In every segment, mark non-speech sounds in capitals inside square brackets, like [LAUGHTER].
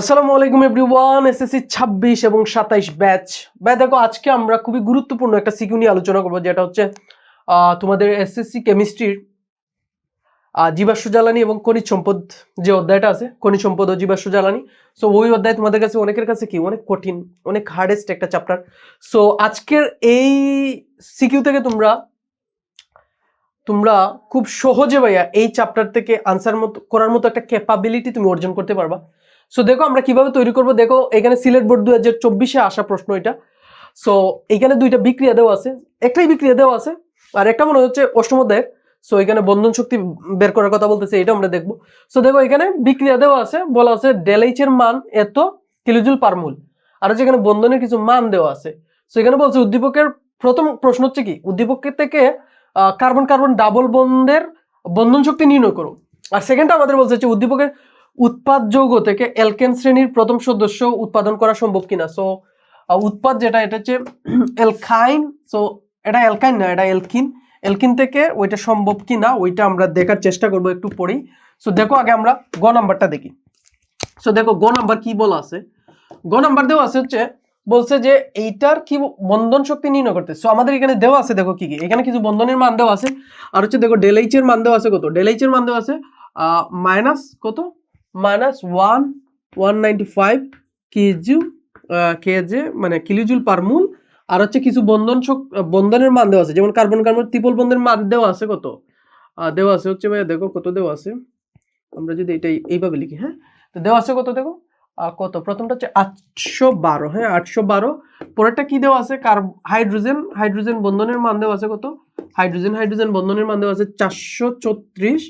আসসালামু আলাইকুম everyone SSC ছাব্বিশ এবং সাতাইশ ব্যাচ। ভাই, দেখো, আজকে আমরা খুবই গুরুত্বপূর্ণ একটা সিকিউ নিয়ে আলোচনা করব, যেটা হচ্ছে তোমাদের এসএসসি কেমিস্ট্রির জীবাশ্ম জ্বালানি এবং খনিজ সম্পদ যে অধ্যায়টা আছে, খনিজ সম্পদ ও জীবাশ্ম জ্বালানি। সো ওই অধ্যায় তোমাদের কাছে, অনেকের কাছে কি, অনেক কঠিন, অনেক হার্ডেস্ট একটা চ্যাপ্টার সো আজকের এই সিকিউ থেকে তোমরা তোমরা খুব সহজে ভাইয়া এই চ্যাপ্টার থেকে আনসার মতো, করার মতো একটা ক্যাপাবিলিটি তুমি অর্জন করতে পারবা। সো দেখো আমরা কীভাবে তৈরি করব? দেখো, এখানে সিলেট বোর্ড দু হাজার চব্বিশে আসা প্রশ্ন এটা। সো এখানে দুইটা বিক্রিয়া দেওয়া আছে। একটাই বিক্রিয়া দেওয়া আছে, আর একটা মনে হচ্ছে অষ্টম সো এখানে বন্ধন শক্তি বের করার কথা বলতেছে, এটা আমরা দেখব। সো দেখো, এখানে বিক্রিয়া দেওয়া আছে, বলা আছে ডেলএইচ এর মান এত কিলোজুল পার মোল। আর হচ্ছে এখানে বন্ধনের কিছু মান দেওয়া আছে। সো এখানে বলছে উদ্দীপকের প্রথম প্রশ্ন হচ্ছে কি? উদ্দীপকের থেকে কার্বন কার্বন ডাবল বন্ধের বন্ধন শক্তি নির্ণয় করো। আর সেকেন্ডটা আমাদের বলছে যে উদ্দীপকের উৎপাদ যৌগ থেকে অ্যালকেন শ্রেণির প্রথম সদস্য উৎপাদন করা সম্ভব কিনা? সো উৎপাদ যেটা, এটা হচ্ছে [CLEARS THROAT] অ্যালকাইন সো এটা অ্যালকাইন না, এটা অ্যালকিন অ্যালকিন থেকে ওইটা সম্ভব কিনা, ওইটা আমরা দেখার চেষ্টা করব একটু পরেই। সো দেখো আগে আমরা গ নাম্বারটা দেখি। সো দেখো গ নাম্বার কি বলা আছে? গ নাম্বার দেওয়া আছে হচ্ছে, বলছে যে এইটার কি বন্ধন শক্তি নির্ণয় করতে। সো আমাদের এখানে দেওয়া আছে, দেখো কি কি। এখানে কিছু বন্ধনের মান দেওয়া আছে। আর হচ্ছে দেখো ডেলাইচের মান দেওয়া আছে কত? ডেলাইচের মান দেওয়া আছে মাইনাস কত? Minus one one ninety five কেজু মানে কিলোজুল পার মুল আর হচ্ছে কিছু বন্ধন বন্ধনের মান দেওয়া আছে, যেমন কার্বন কার্বন, ত্রিপল বন্ধনের মান দেওয়া আছে কত? দেওয়া আছে হচ্ছে ভাইয়া দেখো কত দেওয়া আছে। আমরা যদি এটা এইভাবে লিখি হ্যাঁ? তো দেওয়া আছে কত দেখো? কত? প্রথমটা হচ্ছে আটশো বারো হ্যাঁ আটশো বারো। পরেরটা কী দেওয়া আছে? কার, হাইড্রোজেন হাইড্রোজেন বন্ধনের মান দেওয়া আছে কত? হাইড্রোজেন হাইড্রোজেন বন্ধনের মান দেওয়া আছে চারশো চৌত্রিশ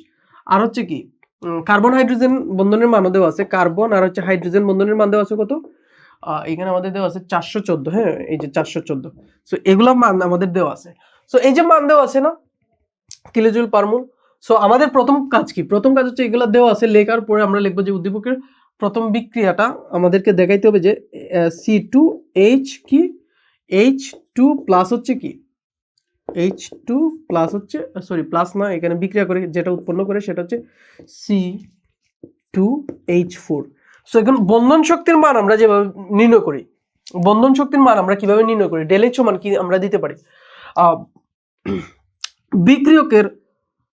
আর হচ্ছে কি? কার্বন হাইড্রোজেন বন্ধনের মানও দেওয়া আছে। কার্বন আর হচ্ছে হাইড্রোজেন বন্ধনের মান দেওয়া আছে কত? এখানে আমাদের দেওয়া আছে চারশো চোদ্দ হ্যাঁ? এই যে চারশো চোদ্দ। সো এগুলো মান আমাদের দেওয়া আছে। সো এই যে মান দেওয়া আছে না? কিলোজুল পারমুল সো আমাদের প্রথম কাজ কি? প্রথম কাজ হচ্ছে এগুলো দেওয়া আছে, লেখার পরে আমরা লিখব যে উদ্দীপকের প্রথম বিক্রিয়াটা আমাদেরকে দেখাইতে হবে যে সি টু এইচ কি? এইচ টু প্লাস হচ্ছে কি? এইচ টু প্লাস হচ্ছে সরি প্লাস না, এখানে বিক্রিয়া করে যেটা উৎপন্ন করে সেটা হচ্ছে C two H four so এখন বন্ধন শক্তির মান আমরা যেভাবে নির্ণয় করি, বন্ধন শক্তির মান আমরা কীভাবে নির্ণয় করি ডেলেচ মান কি আমরা দিতে পারি? বিক্রিয়কের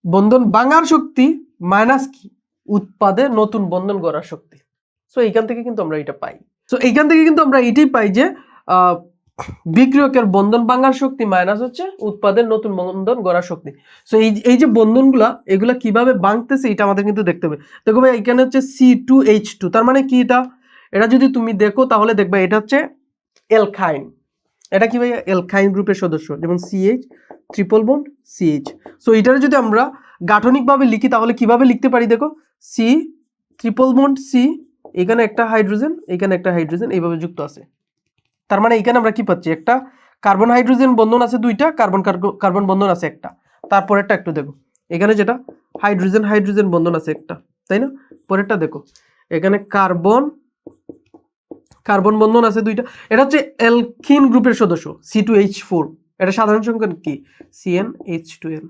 বন্ধন ভাঙার শক্তি মাইনাস কি? উৎপাদে নতুন বন্ধন গড়ার শক্তি। সো এইখান থেকে কিন্তু আমরা এটা পাই। সো এইখান থেকে কিন্তু আমরা এটাই পাই যে বিক্রিয়কের বন্ধন ভাঙার শক্তি মাইনাস হচ্ছে উৎপাদের নতুন বন্ধন গড়ার শক্তি। সো এই এই যে বন্ধনগুলা, এগুলা কীভাবে ভাঙতেছে এটা আমাদের কিন্তু দেখতে হবে। দেখো ভাই, এখানে হচ্ছে সি টু এইচ টু তার মানে কি এটা? এটা যদি তুমি দেখো তাহলে দেখবে এটা হচ্ছে এলখাইন এটা কি ভাই? এলখাইন গ্রুপের সদস্য, যেমন CH triple bond CH so এটার যদি আমরা গাঠনিকভাবে লিখি তাহলে কীভাবে লিখতে পারি দেখো? সি ট্রিপল বন্ড সি এখানে একটা হাইড্রোজেন এখানে একটা হাইড্রোজেন এইভাবে যুক্ত আছে। তার মানে এখানে আমরা কি পাচ্ছি? একটা কার্বন হাইড্রোজেন বন্ধন আছে দুইটা কার্বন কার্বন বন্ধন আছে একটা। তারপরেরটা একটু দেখো। এখানে যেটা হাইড্রোজেন হাইড্রোজেন বন্ধন আছে একটা, তাই না? পরেরটা দেখো। এখানে কার্বন কার্বন বন্ধন আছে দুইটা। এটা হচ্ছে এলকিন গ্রুপের সদস্য সি টু এইচ ফোর এটা সাধারণ সংখ্যা কি? সিএন এইচ টু এন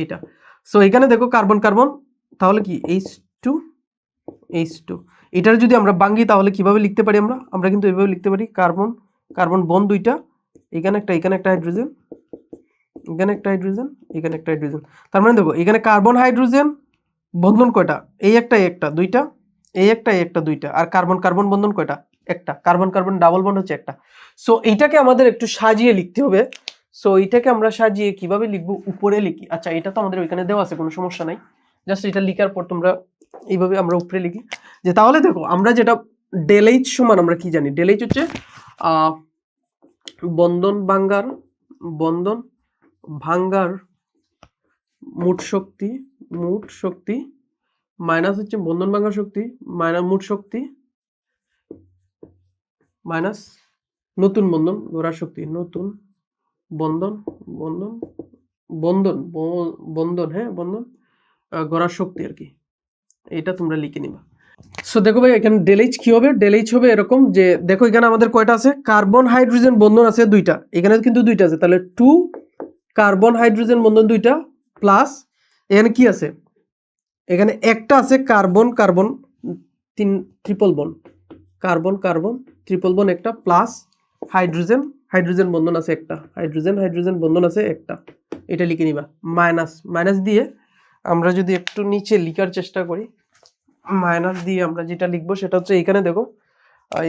এইটা। সো এখানে দেখো কার্বন কার্বন তাহলে কি? এইচ টু এইচ টু এটার যদি আমরা বাঙ্গি তাহলে কীভাবে লিখতে পারি আমরা? আমরা কিন্তু এইভাবে লিখতে পারি কার্বন কার্বন বন দুইটা, এখানে একটা এখানে একটা হাইড্রোজেন, এখানে একটা হাইড্রোজেন, এখানে একটা হাইড্রোজেন। তার মানে দেখো, এখানে কার্বন, হাইড্রোজেন বন্ধন কয়টা? এই একটা একটা, দুইটা, এই একটা একটা, দুইটা। আর কার্বন কার্বন বন্ধন কয়টা? একটা। কার্বন কার্বন ডাবল বন্ড হচ্ছে একটা। সো এইটাকে আমাদের একটু সাজিয়ে লিখতে হবে। সো এইটাকে আমরা সাজিয়ে কীভাবে লিখব? উপরে লিখি। আচ্ছা এটা তো আমাদের ওইখানে দেওয়া আছে, কোনো সমস্যা নাই। জাস্ট এটা লিখার পর তোমরা এইভাবে আমরা উপরে লিখি। যে তাহলে দেখো, আমরা যেটা ডেলএইচ সমান আমরা কি জানি? ডেলএইচ হচ্ছে বন্ধন ভাঙ্গার বন্ধন ভাঙ্গার মোট শক্তি মোট শক্তি মাইনাস হচ্ছে বন্ধন ভাঙ্গার শক্তি মাইনাস মোট শক্তি মাইনাস নতুন বন্ধন গড়ার শক্তি, নতুন বন্ধন বন্ধন বন্ধন বন্ধন হ্যাঁ বন্ধন গড়ার শক্তি আর কি। এটা তোমরা লিখে নিবা। সো দেখো ভাই, এখানে ডেলএইচ কি হবে? ডেলএইচ হবে এরকম যে, দেখো এখানে আমাদের কয়টা আছে? কার্বন হাইড্রোজেন বন্ধন আছে দুইটা। এখানে কিন্তু দুইটা আছে। তাহলে টু কার্বন হাইড্রোজেন বন্ধন দুইটা প্লাস এখানে কি আছে? এখানে একটা আছে কার্বন কার্বন তিন triple bond carbon carbon triple bond একটা প্লাস হাইড্রোজেন হাইড্রোজেন বন্ধন আছে একটা। হাইড্রোজেন হাইড্রোজেন বন্ধন আছে একটা। এটা লিখে নিবা। মাইনাস মাইনাস দিয়ে আমরা যদি একটু নিচে লিখার চেষ্টা করি। মাইনাস দিয়ে আমরা যেটা লিখব সেটা হচ্ছে এখানে দেখো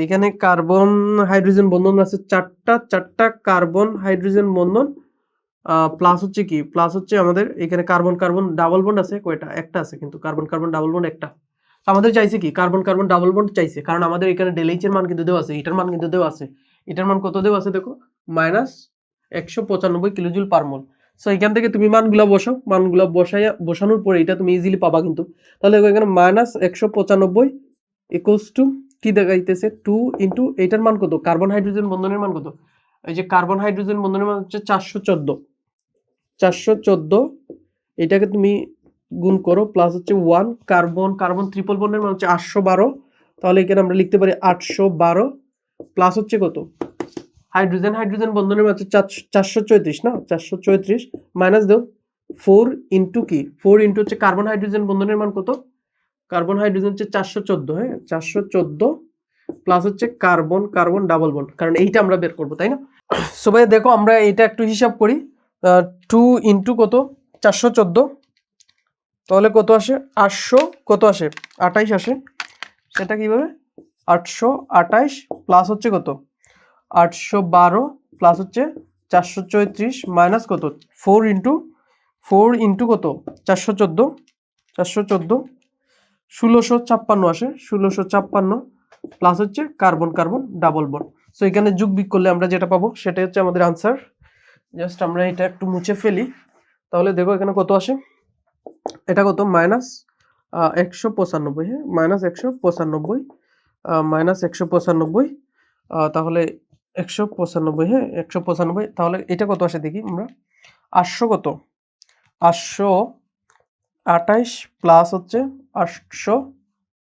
এখানে কার্বন হাইড্রোজেন বন্ধন আছে চারটা চারটা কার্বন হাইড্রোজেন বন্ধন প্লাস হচ্ছে কি? প্লাস হচ্ছে আমাদের এখানে কার্বন কার্বন ডাবল বন্ড আছে, কয়টা? একটা আছে কিন্তু কার্বন কার্বন ডাবল বন্ড একটা। আমাদের চাইছে কি? কার্বন কার্বন ডাবল বন্ড চাইছে, কারণ আমাদের এখানে ডেলএইচ এর মান কিন্তু দেওয়া আছে এটার মান কিন্তু দেওয়া আছে। এটার মান কত দেওয়া আছে দেখো? মাইনাস একশো পঁচানব্বই কিলোজুল পার মোল সো এখান থেকে তুমি মানগুলা বসাও। মানগুলা বসাইয়া বসানোর পরে এটা তুমি ইজিলি পাবা কিন্তু। তাহলে এখানে মাইনাস একশো পঁচানব্বই ইকুয়ালস টু কি দেখাইতেছে? টু ইন্টু এইটার মান কত? কার্বন হাইড্রোজেন বন্ধনের মান কত? এই যে কার্বন হাইড্রোজেন বন্ধনের মান হচ্ছে চারশো চোদ্দ। চারশো চোদ্দ, এটাকে তুমি গুণ করো প্লাস হচ্ছে ওয়ান কার্বন কার্বন ত্রিপল বন্ডের মান হচ্ছে আটশো বারো। তাহলে এখানে আমরা লিখতে পারি আটশো বারো প্লাস হচ্ছে কত? হাইড্রোজেন হাইড্রোজেন বন্ধনের হচ্ছে চারশো চৌত্রিশ, না? চারশো চৌত্রিশ মাইনাস দাও ফোর ইন্টু কি? ফোর ইন্টু হচ্ছে কার্বন হাইড্রোজেন বন্ধনের মান কত? কার্বন হাইড্রোজেন হচ্ছে চারশো চোদ্দ হ্যাঁ? চারশো চোদ্দ প্লাস হচ্ছে কার্বন কার্বন ডাবল বন্ড কারণ এইটা আমরা বের করব, তাই না? সবাই দেখো আমরা এটা একটু হিসাব করি টু ইন্টু কত? চারশো চোদ্দ। তাহলে কত আসে? আটশো, কত আসে? আঠাইশ আসে। সেটা কীভাবে? আটশো আঠাইশ প্লাস হচ্ছে কত? আটশো বারো প্লাস হচ্ছে চারশো চৌত্রিশ মাইনাস কত? ফোর ইন্টু ফোর ইন্টু কত? চারশো চোদ্দ চারশো চোদ্দ, ষোলোশো ছাপ্পান্ন আসে, ষোলোশো ছাপ্পান্ন প্লাস হচ্ছে carbon carbon double bond so এখানে যোগ বিগ করলে আমরা যেটা পাবো, সেটাই হচ্ছে আমাদের আনসার জাস্ট আমরা এটা একটু মুছে ফেলি। তাহলে দেখো এখানে কত আসে? এটা কত? মাইনাস একশো পঁচানব্বই হ্যাঁ? মাইনাস একশো পঁচানব্বই মাইনাস একশো পঁচানব্বই তাহলে একশো পঁচানব্বই হ্যাঁ একশো পঁচানব্বই। তাহলে এটা কত আসে দেখি আমরা? আটশো কত? আটশো আঠাইশ প্লাস হচ্ছে আটশো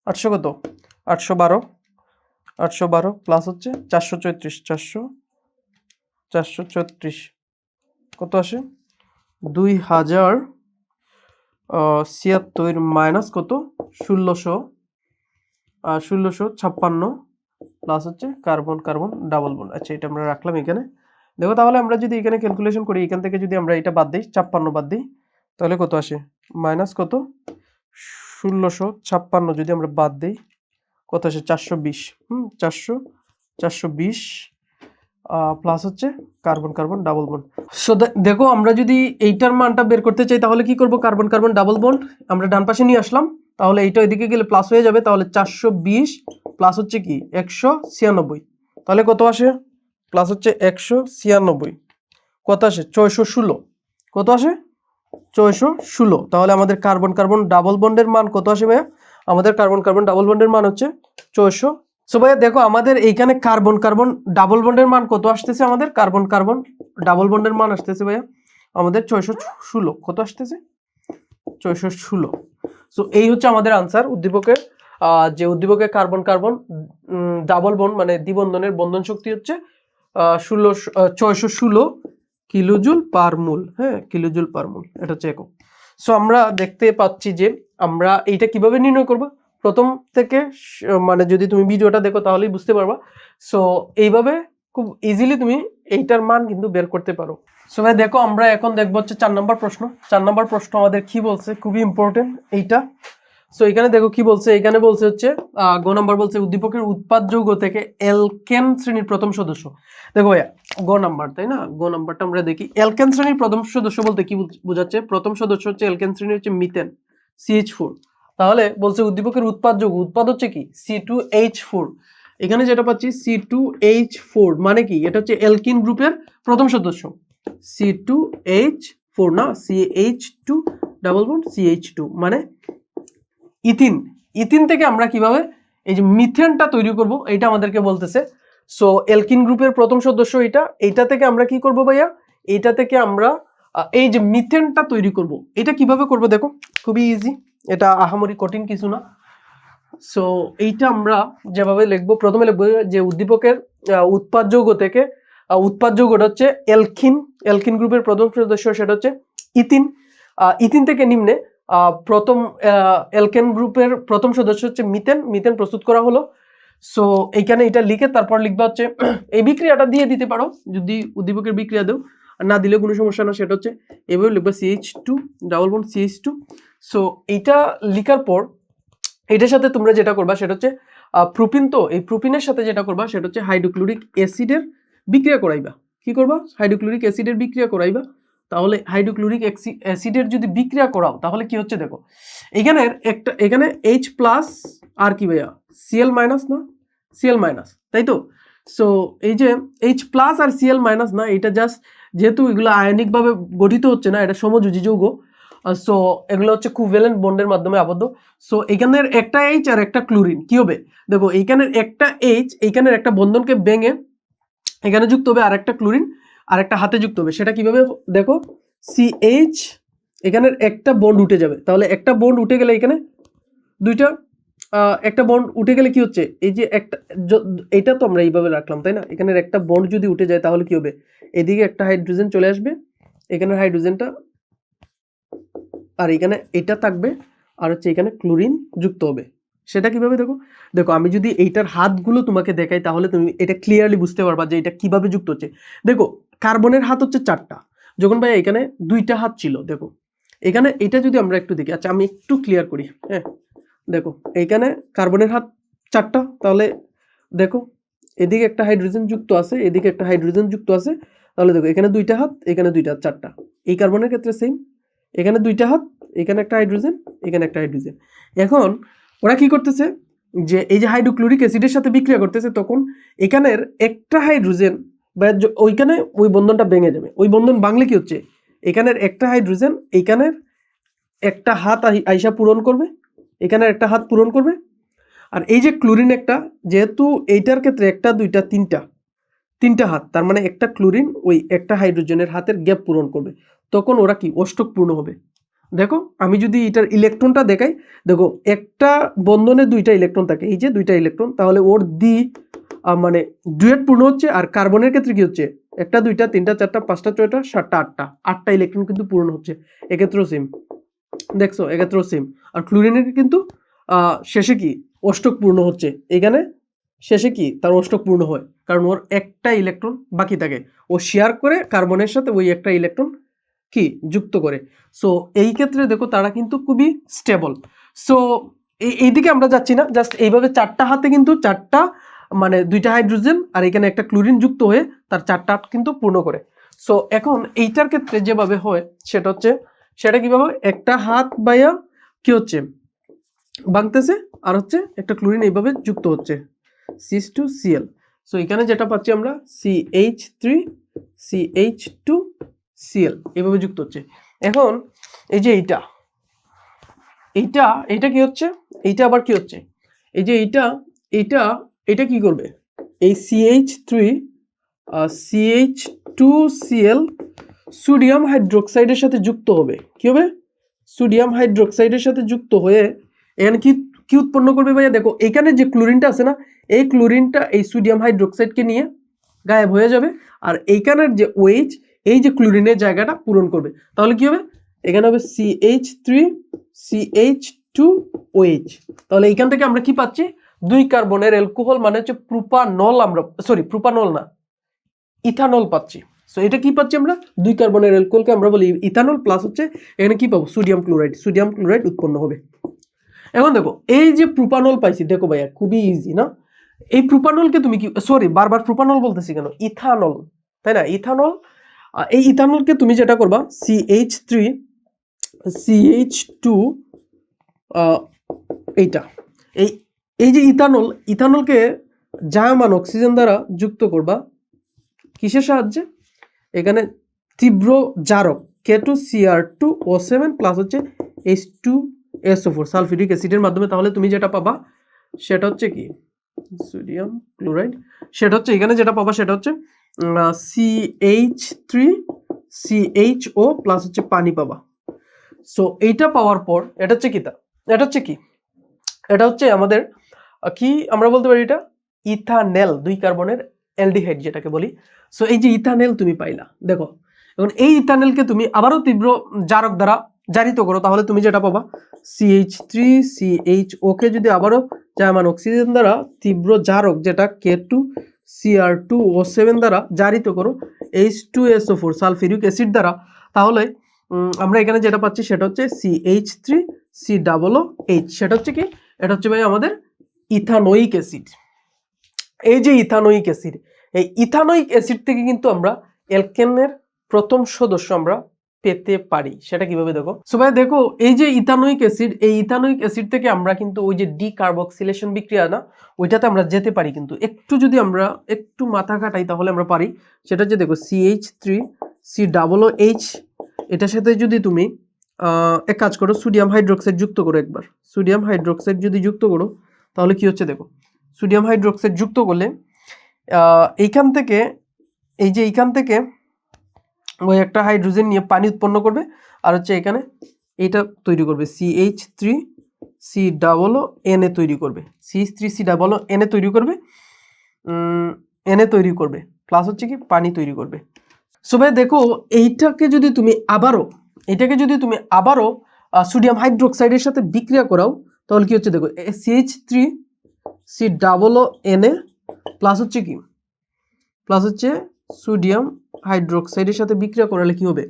আটশো কত? আটশো বারো। আটশো বারো প্লাস হচ্ছে চারশো চৌত্রিশ, চারশো চারশো চৌত্রিশ। কত আসে? দুই হাজার ছিয়াত্তর মাইনাস কত? ষোলোশো ষোলোশো ছাপ্পান্ন। প্লাস হচ্ছে কার্বন কার্বন ডাবল বন আচ্ছা এটা আমরা রাখলাম এখানে। দেখো, তাহলে আমরা যদি এখানে ক্যালকুলেশন করি, এখান থেকে যদি আমরা এটা বাদ দিই, ছাপ্পান্ন বাদ দিই, তাহলে কত আসে? মাইনাস কত? ষোলোশো ছাপ্পান্ন যদি আমরা বাদ দিই, কত আসে? চারশো বিশ। হুম, চারশো চারশো বিশ প্লাস হচ্ছে carbon carbon double bond so দেখো, আমরা যদি এইটার মানটা বের করতে চাই, তাহলে কি করব? কার্বন কার্বন ডাবল বন্ড আমরা ডান পাশে নিয়ে আসলাম। তাহলে এইটা এদিকে গেলে প্লাস হয়ে যাবে, তাহলে চারশো বিশ প্লাস হচ্ছে কি? একশো ছিয়ানব্বই। তাহলে কত আসে? প্লাস হচ্ছে একশো ছিয়ানব্বই। কত আসে? ছয়শো ষোলো। কত আসে? ছয়শো ষোলো। তাহলে আমাদের কার্বন কার্বন ডাবল বন্ডের মান কত আসে ভাইয়া? আমাদের কার্বন কার্বন ডাবল বন্ডের মান হচ্ছে ছয়শো। সো ভাইয়া দেখো, আমাদের এইখানে কার্বন কার্বন ডাবল বন্ডের মান কত আসতেছে আমাদের? কার্বন কার্বন ডাবল বন্ডের মান আসতেছে ভাইয়া। আমাদের ছয়শো ষোলো। কত আসতেছে? ছয়শো ষোলো। সো এই হচ্ছে আমাদের আনসার উদ্দীপকের। যে উদ্দীপকের কার্বন কার্বন ডাবল বন মানে দ্বিবন্ধনের বন্ধন শক্তি হচ্ছে ষোলো ছয়শো ষোলো কিলোজুল পার মুল। হ্যাঁ কিলোজুল পার মুল, এটা হচ্ছে একক। সো আমরা দেখতে পাচ্ছি যে আমরা এইটা কীভাবে নির্ণয় করব? প্রথম থেকে মানে যদি তুমি ভিডিওটা দেখো তাহলেই বুঝতে পারবা। সো এইভাবে খুব ইজিলি তুমি এইটার মান কিন্তু বের করতে পারো। সো ভাই, দেখো, আমরা এখন দেখব হচ্ছে চার নম্বর প্রশ্ন। চার নম্বর প্রশ্ন আমাদের কি বলছে? খুবই ইম্পর্টেন্ট এইটা। সো এখানে দেখো কি বলছে? এখানে বলছে হচ্ছে গ নাম্বার বলছে, উদ্দীপকের উৎপাদ যৌগ থেকে এলকেন শ্রেণির প্রথম সদস্য। দেখো ভাইয়া, গ নাম্বার, তাই না? গ নাম্বারটা আমরা দেখি। এলকেন শ্রেণির প্রথম সদস্য বলতে কি বোঝাচ্ছে? প্রথম সদস্য হচ্ছে এলকেন শ্রেণি হচ্ছে মিথেন সিএইচ ফোর তাহলে বলছে উদ্দীপকের উৎপাদ যোগ। উৎপাদ হচ্ছে কি? সি টু এইচ ফোর এখানে যেটা পাচ্ছি সি টু এইচ ফোর মানে কি? এটা হচ্ছে এলকিন গ্রুপের প্রথম সদস্য। সি টু এইচ ফোর না C H two double bond C H two মানে ইথিন। ইথিন থেকে আমরা কীভাবে এই যে মিথেনটা তৈরি করব এটা আমাদেরকে বলতেছে। সো এলকিন গ্রুপের প্রথম সদস্য এটা এইটা থেকে আমরা কি করব ভাইয়া? এটা থেকে আমরা এই যে মিথেনটা তৈরি করব। এটা কীভাবে করব দেখো? খুবই ইজি এটা আহামরি কঠিন কিছু না। সো এইটা আমরা যেভাবে লিখব, প্রথমে লিখব যে উদ্দীপকের উৎপাদ যৌগ থেকে উৎপাদ যৌগটা হচ্ছে এলকিন এলকিন গ্রুপের প্রথম সদস্য সেটা হচ্ছে ইতিন। ইতিন থেকে নিম্নে প্রথম এলকেন গ্রুপের প্রথম সদস্য হচ্ছে মিথেন মিথেন প্রস্তুত করা হলো। সো এইখানে এটা লিখে তারপর লিখবা হচ্ছে, [CLEARS THROAT] এই বিক্রিয়াটা দিয়ে দিতে পারো, যদি উদ্দীপকের বিক্রিয়া দেও না দিলে কোনো সমস্যা না, সেটা হচ্ছে, এভাবে লিখবা CH two double bond CH two so এইটা লিখার পর এটার সাথে তোমরা যেটা করবা সেটা হচ্ছে প্রোপিন তো, এই প্রোপিনের সাথে যেটা করবা সেটা হচ্ছে হাইড্রোক্লোরিক অ্যাসিডের বিক্রিয়া করাইবা। কি করবা? হাইড্রোক্লোরিক অ্যাসিডের বিক্রিয়া করাইবা। তাহলে হাইড্রোক্লোরিক অ্যাসিডের যদি বিক্রিয়া করাও, তাহলে কি হচ্ছে দেখো, এখানের একটা, এখানে এইচ প্লাস আর কি ভাইয়া? সিএল মাইনাস না? সিএল মাইনাস তাই তো? সো এই যে এইচ প্লাস আর সিএল মাইনাস না, এটা জাস্ট যেহেতু এগুলো আয়নিকভাবে গঠিত হচ্ছে না, এটা সমযোজী যৌগ সো এগুলো হচ্ছে কুভেলেন্ট বন্ডের মাধ্যমে আবদ্ধ। সো এখানের একটা এইচ আর একটা ক্লোরিন কি হবে? দেখো, এইখানের একটা এইচ এইখানের একটা বন্ধনকে ভেঙে এখানে যুক্ত হবে আর একটা ক্লোরিন আর একটা হাতে যুক্ত হবে। সেটা কীভাবে দেখো সিএইচ এখানের একটা বন্ড উঠে যাবে। তাহলে একটা বন্ড উঠে গেলে এখানে দুইটা একটা বন্ড উঠে গেলে কি হচ্ছে? এই যে একটা এটা তো আমরা এইভাবে রাখলাম, তাই না? এখানের একটা বন্ড যদি উঠে যায়, তাহলে কি হবে? এদিকে একটা হাইড্রোজেন চলে আসবে, এখানের হাইড্রোজেনটা আর এখানে এটা থাকবে, আর হচ্ছে এখানে ক্লোরিন যুক্ত হবে। সেটা কীভাবে দেখো? দেখো, আমি যদি এইটার হাতগুলো তোমাকে দেখাই, তাহলে তুমি এটা ক্লিয়ারলি বুঝতে পারবা যে এটা কীভাবে যুক্ত হচ্ছে। দেখো, কার্বনের হাত হচ্ছে চারটা। যখন ভাই এখানে দুইটা হাত ছিল, দেখো। এখানে এটা যদি আমরা একটু দেখি আচ্ছা আমি একটু ক্লিয়ার করি হ্যাঁ। দেখো এইখানে কার্বনের হাত চারটা, তাহলে দেখো, এদিকে একটা হাইড্রোজেন যুক্ত আছে, এদিকে একটা হাইড্রোজেন যুক্ত আছে। তাহলে দেখো, এখানে দুইটা হাত, এখানে দুইটা হাত, চারটা। এই কার্বনের ক্ষেত্রে সেম এখানে দুইটা হাত, এখানে একটা হাইড্রোজেন, এখানে একটা হাইড্রোজেন। এখন ওরা কি করতেছে? যে এই যে হাইড্রোক্লোরিক অ্যাসিডের সাথে বিক্রিয়া করতেছে, তখন এখানের একটা হাইড্রোজেন বা ওইখানে ওই বন্ধনটা ভেঙে যাবে। ওই বন্ধন ভাঙলে কি হচ্ছে? এখানের একটা হাইড্রোজেন এইখানের একটা হাত আই- আইসা পূরণ করবে, এখানের একটা হাত পূরণ করবে। আর এই যে ক্লোরিন একটা, যেহেতু এইটার ক্ষেত্রে একটা, দুইটা, তিনটা তিনটা হাত, তার মানে একটা ক্লোরিন ওই একটা হাইড্রোজেনের হাতের গ্যাপ পূরণ করবে। তখন ওরা কি? অষ্টক পূর্ণ হবে। দেখো, আমি যদি এটার ইলেকট্রনটা দেখাই, দেখো, একটা বন্ধনে দুইটা ইলেকট্রন থাকে। এই যে দুইটা ইলেকট্রন তাহলে ওর দি মানে ডুয়েট পূর্ণ হচ্ছে, আর কার্বনের ক্ষেত্রে কি হচ্ছে? একটা, দুইটা, তিনটা, চারটা, পাঁচটা, ছয়টা, সাতটা, আটটা আটটা ইলেকট্রন কিন্তু পূরণ হচ্ছে। এক্ষেত্রেও সেম দেখছ, এক্ষেত্রেও সেম আর ক্লোরিনের কিন্তু শেষে কি? অষ্টক পূর্ণ হচ্ছে। এখানে শেষে কি? তার অষ্টক পূর্ণ হয়। কারণ ওর একটা ইলেকট্রন বাকি থাকে। ও শেয়ার করে কার্বনের সাথে ওই একটা ইলেকট্রন কি? যুক্ত করে। সো এই ক্ষেত্রে দেখো তারা কিন্তু খুবই স্টেবল সো এইদিকে আমরা যাচ্ছি না। জাস্ট এইভাবে চারটা হাতে কিন্তু চারটা মানে দুইটা হাইড্রোজেন আর এখানে একটা ক্লোরিন যুক্ত হয়ে তার চারটা হাত কিন্তু পূর্ণ করে। সো এখন এইটার ক্ষেত্রে যেভাবে হয়, সেটা হচ্ছে, সেটা কীভাবে একটা হাত বাইয়া কি হচ্ছে? ভাঙতেছে আর হচ্ছে একটা ক্লোরিন এইভাবে যুক্ত হচ্ছে। সিস টু সিএল সো এখানে যেটা পাচ্ছি আমরা C H three C H two CL, এভাবে যুক্ত হচ্ছে। এখন এই যে এইটা এইটা এইটা কি হচ্ছে? এইটা আবার কি হচ্ছে? এই যে এইটা এইটা এটা কি করবে? এই CH three CH two CL sodium হাইড্রোক্সাইডের সাথে যুক্ত হবে। কি হবে? সোডিয়াম হাইড্রোক্সাইডের সাথে যুক্ত হয়ে এখানে কি কি উৎপন্ন করবে ভাইয়া? দেখো, এখানে যে ক্লোরিনটা আছে না, এই ক্লোরিনটা এই সোডিয়াম হাইড্রোক্সাইডকে নিয়ে গায়েব হয়ে যাবে। আর এইখানের যে ওয়েজ এই যে ক্লোরিনের জায়গাটা পূরণ করবে, তাহলে কি হবে? এখানে হবে CH three CH two OH তাহলে এইখান থেকে আমরা কি পাচ্ছি? দুই কার্বনের অ্যালকোহল মানে হচ্ছে প্রুপানল আমরা সরি প্রুপানল না, ইথানল পাচ্ছি। সো এটা কি পাচ্ছি আমরা? দুই কার্বনের অ্যালকোহলকে আমরা বলি ইথানল প্লাস হচ্ছে এখানে কি পাবো? সোডিয়াম ক্লোরাইড সোডিয়াম ক্লোরাইড উৎপন্ন হবে। এখন দেখো, এই যে প্রুপানল পাইছি, দেখো ভাইয়া, খুবই ইজি না? এই প্রুপানলকে তুমি কি সরি বারবার প্রুপানল বলতেছি কেন? ইথানল, তাই না? ইথানল এই ইথানলকে তুমি যেটা করবা সিএইচ থ্রি সিএইচ টু এইটা। এই এই যে ইথানল, ইথানলকে জায়মান অক্সিজেন দ্বারা যুক্ত করবা, কিসের সাহায্যে? এখানে তীব্র জারক K two CR two O seven plus হচ্ছে H two SO four sulphuric অ্যাসিডের মাধ্যমে। তাহলে তুমি যেটা পাবা, সেটা হচ্ছে কি? Sodium chloride. সেটা হচ্ছে, এখানে যেটা পাবা, সেটা হচ্ছে CH three CH O plus হচ্ছে পানি পাবা। সো এইটা পাওয়ার পর, এটা হচ্ছে কি তা? এটা হচ্ছে কি? এটা হচ্ছে আমাদের কি আমরা বলতে পারি এটা? ইথানেল, দুই কার্বনের অ্যালডিহাইড যেটাকে বলি। সো এই যে ইথানেল তুমি পাইলা, দেখো। এখন এই ইথানেলকে তুমি আবারও তীব্র জারক দ্বারা জারিত করো, তাহলে তুমি যেটা পাবা? সিএইচ থ্রি সিএইচ ওকে যদি আবারও জায়মান অক্সিজেন দ্বারা তীব্র জারক, যেটা K two CR two O seven দ্বারা জারিত করো H two SO four sulphuric acid দ্বারা, তাহলে আমরা এখানে যেটা পাচ্ছি সেটা হচ্ছে CH three C double H সেটা হচ্ছে কি? এটা হচ্ছে ভাই আমাদের ইথানোইক অ্যাসিড। এই যে ইথানোইক অ্যাসিড, এই ইথানোইক অ্যাসিড থেকে কিন্তু আমরা অ্যালকেনের প্রথম সদস্য আমরা পেতে পারি, সেটা কীভাবে দেখো? সো ভাই, দেখো, এই যে ইথানোইক অ্যাসিড এই ইথানোইক অ্যাসিড থেকে আমরা কিন্তু ওই যে ডি কার্বক্সিলেশন বিক্রিয়া না, ওইটাতে আমরা যেতে পারি কিন্তু। একটু যদি আমরা একটু মাথা কাটাই তাহলে আমরা পারি, সেটা হচ্ছে দেখো CH three C double H এটার সাথে যদি তুমি এক কাজ করো সোডিয়াম হাইড্রোক্সাইড যুক্ত করো একবার। সোডিয়াম হাইড্রোক্সাইড যদি যুক্ত করো, তাহলে কি হচ্ছে দেখো? সোডিয়াম হাইড্রোক্সাইড যুক্ত করলে এইখান থেকে, এই যে এইখান থেকে ওই একটা হাইড্রোজেন নিয়ে পানি উৎপন্ন করবে। আর হচ্ছে এখানে এটা তৈরি করবে। CH three C double N তৈরি করবে। CH three C double N তৈরি করবে। এন তৈরি করবে। প্লাস হচ্ছে কি পানি তৈরি করবে। সো ভাই দেখো, এইটাকে যদি তুমি আবারও, এটাকে যদি তুমি আবারও সোডিয়াম হাইড্রোক্সাইডের সাথে বিক্রিয়া করাও, তাহলে কি হচ্ছে দেখো CH three C double N plus হচ্ছে কি? প্লাস হচ্ছে সোডিয়াম হাইড্রোক্সাইডের সাথে বিক্রিয়া করালে কি হবে?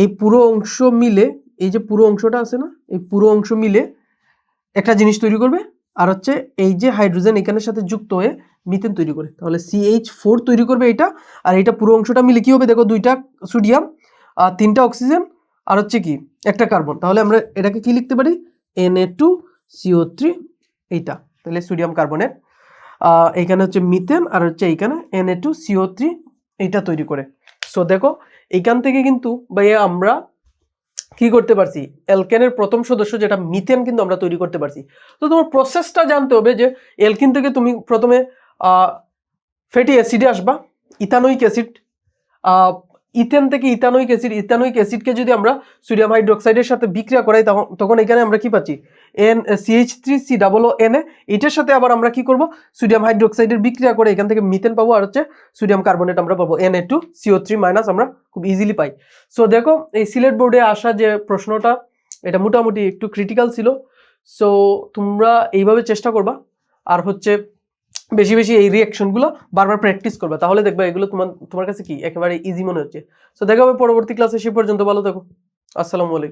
এই পুরো অংশ মিলে, এই যে পুরো অংশটা আছে না, এই পুরো অংশ মিলে একটা জিনিস তৈরি করবে, আর হচ্ছে এই যে হাইড্রোজেন এখানের সাথে যুক্ত হয়ে মিথেন তৈরি করে। তাহলে সিএইচ ফোর তৈরি করবে এটা, আর এটা পুরো অংশটা মিলে কি হবে? দেখো দুইটা সোডিয়াম, আর তিনটা অক্সিজেন, আর হচ্ছে কি, একটা কার্বন। তাহলে আমরা এটাকে কি লিখতে পারি? N A two CO three এইটা। তাহলে সোডিয়াম কার্বনেট আহ, এইখানে হচ্ছে মিথেন আর হচ্ছে এইখানে N A two CO three এইটা তৈরি করে। সো দেখো এইখান থেকে কিন্তু ভাইয়া আমরা কি করতে পারছি? এলকেনের প্রথম সদস্য যেটা মিথেন কিন্তু আমরা তৈরি করতে পারছি। তো তোমার প্রসেসটা জানতে হবে যে এলকিন থেকে তুমি প্রথমে ফ্যাটি অ্যাসিডে আসবা ইথানোইক অ্যাসিড ইথেন থেকে ইথানোইক অ্যাসিড, ইথানোইক অ্যাসিডকে যদি আমরা সোডিয়াম হাইড্রোক্সাইডের সাথে বিক্রিয়া করাই তখন তখন এখানে আমরা কি পাচ্ছি? N CH three C double O N A এটার সাথে আবার আমরা কি করব? সোডিয়াম হাইড্রোক্সাইডের বিক্রিয়া করে এখান থেকে মিথেন পাবো আর হচ্ছে সোডিয়াম কার্বনেট আমরা পাবো। N A two CO three minus আমরা খুব ইজিলি পাই। সো দেখো এই সিলেট বোর্ডে আসা যে প্রশ্নটা, এটা মোটামুটি একটু ক্রিটিক্যাল ছিল। সো তোমরা এইভাবে চেষ্টা করবা। আর হচ্ছে বেশি বেশি এই রিয়াকশনগুলো বারবার প্র্যাকটিস করবে। তাহলে দেখবে এগুলো তোমার তোমার কাছে কি? একেবারে ইজি মনে হচ্ছে। সো দেখা হবে পরবর্তী ক্লাসে সে পর্যন্ত ভালো থাকো। আসসালামু আলাইকুম।